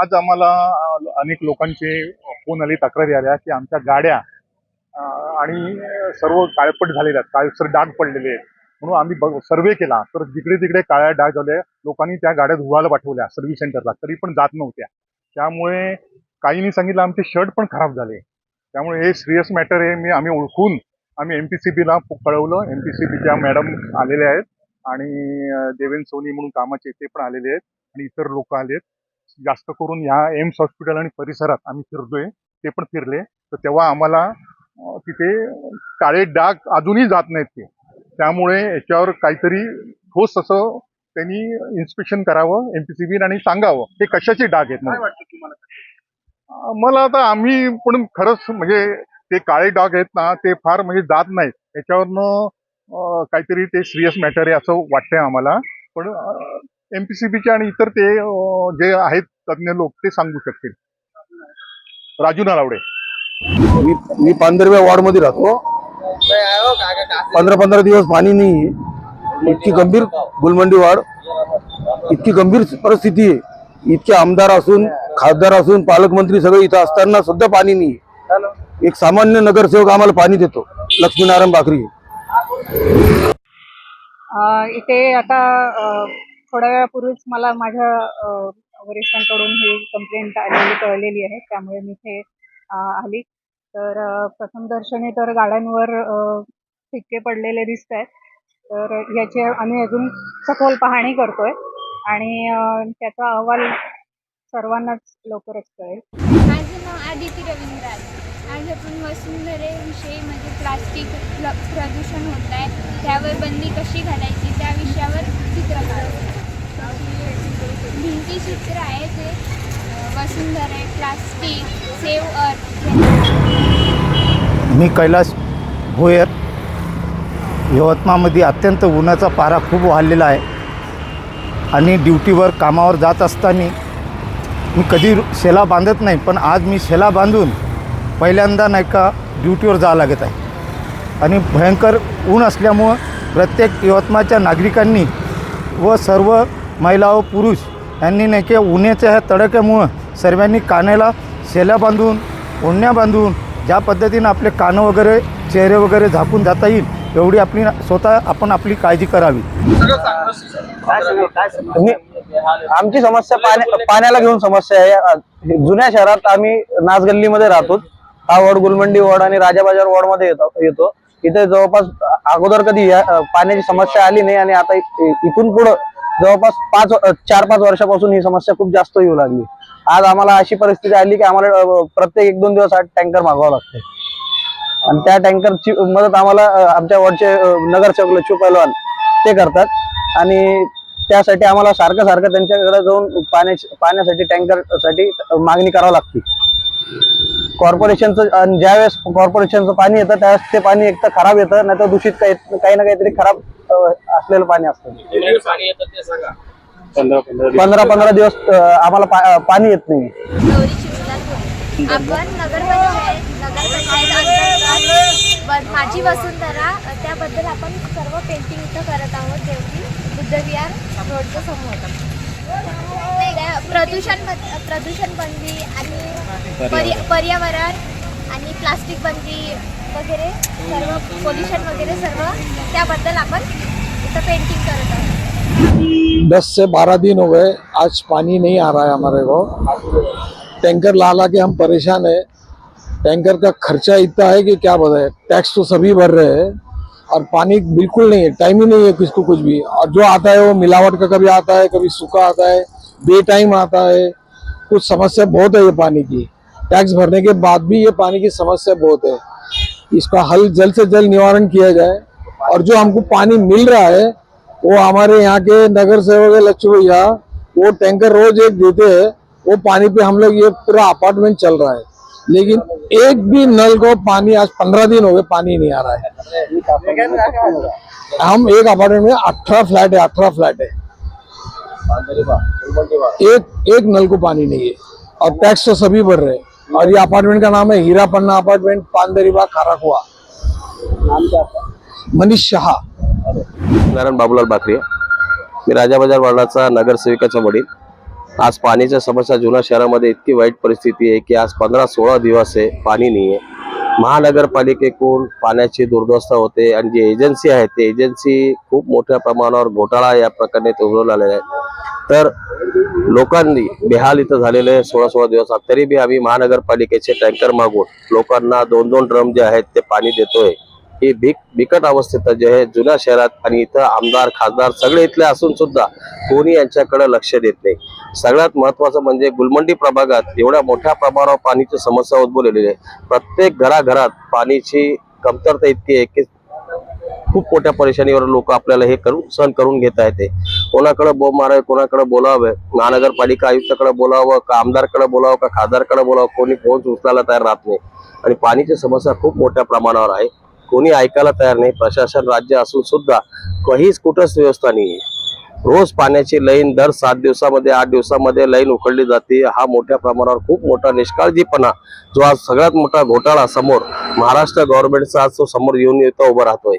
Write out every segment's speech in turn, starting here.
आज आम्हाला अनेक लोकांचे फोन आले तक्रारी आल्या की आमच्या गाड्या आणि सर्व काळपट झालेल्या आहेत काळसर डाग पडलेले आहेत. म्हणून आम्ही सर्वे केला. तर जिकडे तिकडे काळ्या डाग झाल्या लोकांनी त्या गाड्या धुवायला पाठवल्या सर्व्हिस सेंटरला तरी पण जात नव्हत्या. त्यामुळे काहींनी सांगितलं आमचे शर्ट पण खराब झाले. त्यामुळे हे सिरियस मॅटर आहे मी आम्ही ओळखून आम्ही एम पी सी बीला कळवलं. एम पी सी बीच्या मॅडम आलेल्या आहेत. आणि देवेंद्र सोनी म्हणून कामाचे ते पण आलेले आहेत. आणि इतर लोक आलेत. जास्त करून ह्या एम्स हॉस्पिटल आणि परिसरात आम्ही फिरतोय. ते पण फिरले. तर तेव्हा आम्हाला तिथे काळे डाग अजूनही जात नाहीत ते. त्यामुळे याच्यावर काहीतरी ठोस असं त्यांनी इन्स्पेक्शन करावं एमपीसीबी आणि सांगावं हे कशाचे डाग आहेत म्हणून. अ, मला आता आम्ही पण खरंच म्हणजे ते काळे डाग आहेत ना ते फार म्हणजे जात नाहीत. त्याच्यावरनं अ, काहीतरी ते सिरियस मॅटर आहे असं वाटतंय आम्हाला. पण एमपीसीबीचे आणि इतर ते जे आहेत तज्ज्ञ लोक ते सांगू शकतील. राजू नालावडे मी मी पांढरव्या वॉर्डमध्ये राहतो. पंधरा पंधरा दिवस पाणी नाही आहे. इतकी गंभीर गुलमंडी वार्ड इतकी गंभीर परिस्थिती आहे. इतके आमदार असून खासदार असून पालकमंत्री सगळे इथं असताना सुद्धा पाणी नाही आहे. एक सामान्य नगरसेवक आम्हाला पाणी देतो. लक्ष्मीनारायण बाकरी अ, इथे आता थोड्या वेळापूर्वीच मला माझ्या वरिष्ठांकडून ही कंप्लेंट आलेली कळलेली आहे. त्यामुळे मी इथे आली. तर अ, प्रथम दर्शनी तर गाड्यांवर अ, ठिपके पडलेले दिसत आहेत तर याची आम्ही अजून सखोल पाहणी करतोय. आणि त्याचा अहवाल सर्वांनाच लवकरच कळेल. माझं नाव आदिती रवींद्र आहे आज आपण वसुंधरेविषयी म्हणजे प्लास्टिक प्रदूषण होत आहे. त्यावर बंदी कशी घालायची? त्या विषयावर चित्र काढतो भिंती चित्र आहे ते वसुंधरा प्लास्टिक सेव अर्थ मी कैलास भोयर यवतमाळमध्ये अत्यंत उन्हाचा पारा खूप वाढलेला आहे. आणि ड्युटीवर कामावर जात असताना मी कधी शेला बांधत नाही पण आज मी शेला बांधून पहिल्यांदा नाही का ड्युटीवर जावं लागत आहे. आणि भयंकर ऊन असल्यामुळं प्रत्येक यवतमाळच्या नागरिकांनी व सर्व महिला व पुरुष यांनी नाही की उन्हाच्या ह्या तडक्यामुळं सर्वांनी कानाला शेल्या बांधून ओढण्या बांधून ज्या पद्धतीनं आपले कानं वगैरे चेहरे वगैरे झाकून जाता येईल एवढी आपली स्वतः आपण आपली काळजी करावी. आमची समस्या पाण्या पाण्याला घेऊन समस्या आहे. जुन्या शहरात आम्ही नाचगल्लीमध्ये राहतो. हा वॉर्ड गुलमंडी वॉर्ड आणि राजाबाजार वॉर्डमध्ये येतो येतो. इथे जवळपास अगोदर कधी या- पाण्याची समस्या आली नाही आणि आता इथून पुढं जवळपास पाच चार पाच वर्षापासून ही समस्या खूप जास्त येऊ लागली. आज आम्हाला अशी परिस्थिती आली की आम्हाला प्रत्येक एक दोन दिवस आठ टँकर मागवावं लागते आणि त्या टँकरची मदत आम्हाला आमच्या वॉर्डचे अ, नगरसेवक लक्ष्मी पहलवान ते करतात. आणि त्यासाठी आम्हाला सारखं सारखं त्यांच्याकडे जाऊन पाण्या पाण्यासाठी टँकरसाठी मागणी करावी लागते. कॉर्पोरेशनचं ज्यावेळेस कॉर्पोरेशनचं पाणी येतं त्यावेळेस ते पाणी एक तर खराब येतं नाही तर दूषित काही काही ना काहीतरी खराब असलेलं पाणी असतं. पंधरा पंधरा दिवस. आम्हाला पाणी येत नाही. आपण नगरपंचायत नगरपंचायत माझी वसुंधरा त्याबद्दल आपण सर्व पेंटिंग इथं करत आहोत देवकी बुद्धविहार रोडच्या समोर. प्रदूषण प्रदूषण बंदी आणि पर्या- पर्यावरण आणि प्लास्टिक बंदी वगैरे सर्व पोल्युशन वगैरे सर्व त्याबद्दल आपण इथं पेंटिंग करत आहोत. दस से बारह दिन हो गए आज पानी नहीं आ रहा है हमारे को। टैंकर ला ला के हम परेशान है। टैंकर का खर्चा इतना है कि क्या बताए टैक्स तो सभी भर रहे हैं और पानी बिल्कुल नहीं है टाइम ही नहीं है किसको कुछ भी। और जो आता है वो मिलावट का कभी आता है कभी सूखा आता है बे टाइम आता है। कुछ समस्या बहुत है ये पानी की। टैक्स भरने के बाद भी ये पानी की समस्या बहुत है। इसका हल जल्द से जल्द निवारण किया जाए और जो हमको पानी मिल रहा है, वो हमारे यहाँ के नगर सेवक है लक्ष्मी भैया, वो टैंकर रोज एक देते हैं, वो पानी पे हम लोग ये पूरा अपार्टमेंट चल रहा है। लेकिन एक भी नल को पानी आज पंद्रह दिन हो गए पानी नहीं आ रहा है। हम एक अपार्टमेंट में अठारह फ्लैट है, अठारह फ्लैट है। एक एक नल को पानी नहीं है। और टैक्स तो सभी भर रहे हैं। और ये अपार्टमेंट का नाम है हीरा पन्ना अपार्टमेंट पानदरीबा खाराकुआ मनीष शहा। नारायण बाबूलाल बाकरे मी राजाबाजार वार्डाचा नगरसेविकाचा वडील. आज पाण्याच्या समस्या जुन्या शहरामध्ये इतकी वाईट परिस्थिती आहे की आज पंधरा सोळा दिवस आहे पाणी नाही आहे महानगरपालिकेकडून पाण्याची दुर्दवस्था होते आणि जी एजन्सी आहे ते एजन्सी खूप मोठ्या प्रमाणावर घोटाळा या प्रकारे उघडून आलेला आहे तर लोकांनी बेहाल इथं झालेले आहे सोळा सोळा दिवस तरी बी आम्ही महानगरपालिकेचे टँकर मागून लोकांना दोन दोन ड्रम जे आहेत ते पाणी देतोय. ही भिक बिकट अवस्थेत जे आहे जुन्या शहरात आणि इथं आमदार खासदार सगळे इथले असून सुद्धा कोणी यांच्याकडे लक्ष देत नाही. सगळ्यात महत्वाचं म्हणजे गुलमंडी प्रभागात एवढ्या मोठ्या प्रमाणावर पाणीची समस्या उद्भवलेली आहे. प्रत्येक घराघरात पाणीची कमतरता इतकी आहे की खूप मोठ्या परेशानीवर लोक आपल्याला हे करून सहन करून घेत आहेत कोणाकडे बो मारावे कोणाकडे बोलावे महानगरपालिका आयुक्ताकडे बोलावं का आमदारकडे बोलावं का खासदारकडे बोलावं कोणी फोन उचलायला तयार राहत नाही. आणि पाणीची समस्या खूप मोठ्या प्रमाणावर आहे. कोणी ऐकायला तयार नाही. प्रशासन राज्य असून सुद्धा काहीच कुठंच व्यवस्था नाही आहे रोज पाण्याची लाईन दर सात दिवसामध्ये आठ दिवसामध्ये लाईन उखडली जाते. हा मोठ्या प्रमाणावर खूप मोठा निष्काळजीपणा जो आज सगळ्यात मोठा घोटाळा समोर महाराष्ट्र गव्हर्नमेंटचा आज तो समोर येऊन येतो उभा राहतोय.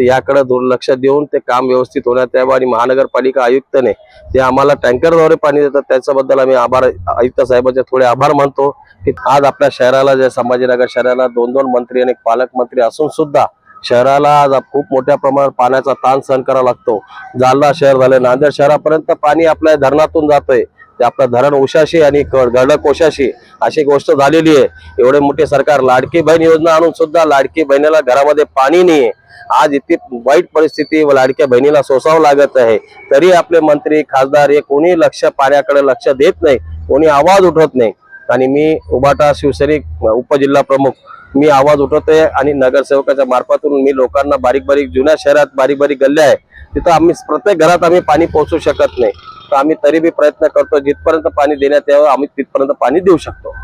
तर याकडे दुर्लक्ष देऊन ते काम व्यवस्थित होण्यात यावं आणि महानगरपालिका आयुक्तने ते आम्हाला टँकरद्वारे पाणी देतात त्याच्याबद्दल आम्ही आभार आयुक्त साहेबांचे थोडे आभार मानतो. की आज आपल्या शहराला जे संभाजीनगर शहराला दोन दोन मंत्री आणि पालकमंत्री असून सुद्धा शहराला आज खूप मोठ्या प्रमाणात पाण्याचा ताण सहन करावा लागतो. जालना शहर झाले नांदेड शहरापर्यंत पाणी आपल्या धरणातून जातंय. ते आपलं धरण उशाशी आणि गडक कोशाशी अशी गोष्ट झालेली आहे. एवढे मोठे सरकार लाडकी बहीण योजना आणून सुद्धा लाडकी बहिणीला घरामध्ये पाणी नाही आज इतकी वाईट परिस्थिती व लाडक्या बहिणीला सोसावं लागत आहे. तरी आपले मंत्री खासदार हे कोणी लक्ष पाण्याकडे लक्ष देत नाही कोणी आवाज उठवत नाही. आणि मी उबाटा शिवसैनिक उपजिल्हा प्रमुख मी आवाज उठवतोय आणि नगरसेवकाच्या मार्फतून मी लोकांना बारीक बारीक जुन्या शहरात बारीक बारीक गल्ल्या आहे. तिथं आम्ही प्रत्येक घरात आम्ही पाणी पोहोचू शकत नाही. तर आम्ही तरी बी प्रयत्न करतो जिथपर्यंत पाणी देण्यात यावं आम्ही तिथपर्यंत पाणी देऊ शकतो.